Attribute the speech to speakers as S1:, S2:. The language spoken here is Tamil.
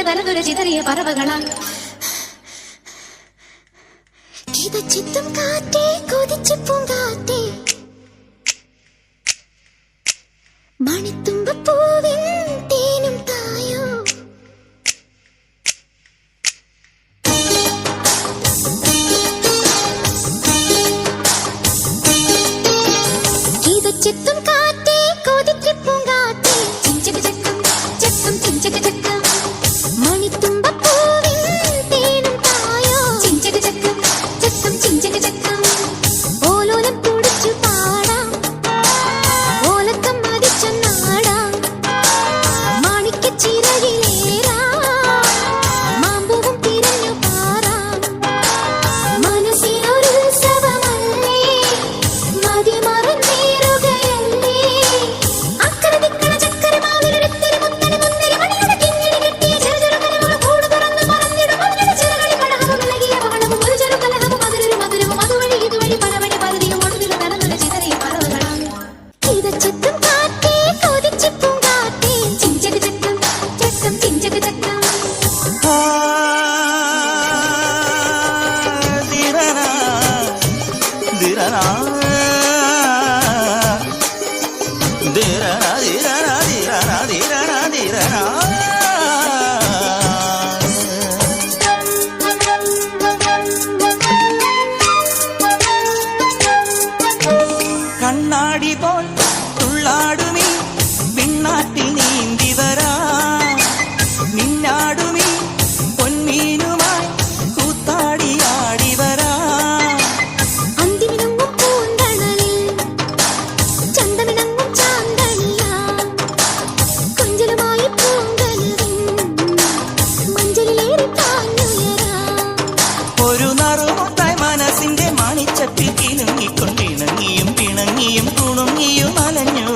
S1: ಕಿಲ ಕರಗುರ ಚಿತರಿಯ ಪರವಗಳ கீத சித்தம் காற்றே கொதிச்சு பூங்காற்றே மணித்தும்ப பூவின் தேனும் தாயோ. கீத சித்தம் கா Bye-bye.
S2: கண்ணாடி போல் துள்ளாடு പിണങ്ങിയും പിണങ്ങിയും തുണങ്ങിയും അലഞ്ഞു